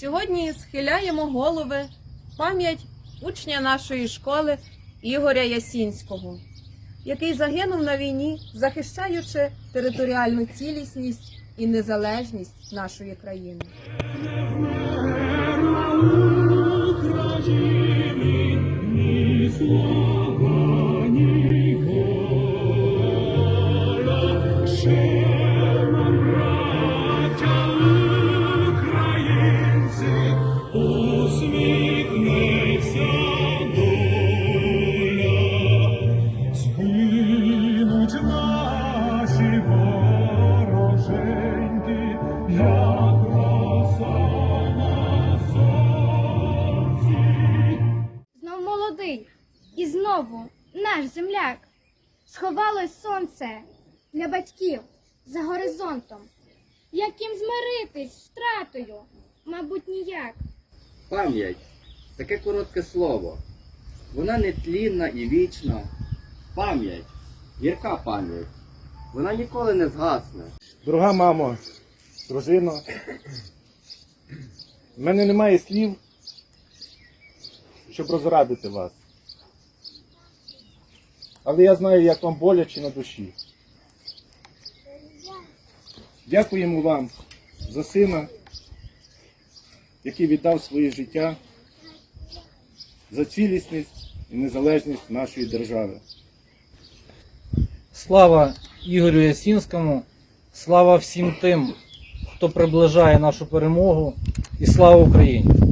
Сьогодні схиляємо голови пам'ять учня нашої школи Ігоря Ясінського, який загинув на війні, захищаючи територіальну цілісність і незалежність нашої країни. Наші вороженьки, як роса на сонці. Знов молодий, і знову наш земляк. Сховалось сонце для батьків за горизонтом. Як їм змиритись з втратою? Мабуть, ніяк. Пам'ять таке коротке слово. Вона нетлінна і вічна. Пам'ять, гірка пам'ять. Вона ніколи не згасне. Дорога мамо, дружино, в мене немає слів, щоб розрадити вас. Але я знаю, як вам боляче на душі. Дякуємо вам за сина, який віддав своє життя за цілісність і незалежність нашої держави. Слава Ігорю Ясінському, слава всім тим, хто приближає нашу перемогу, і слава Україні!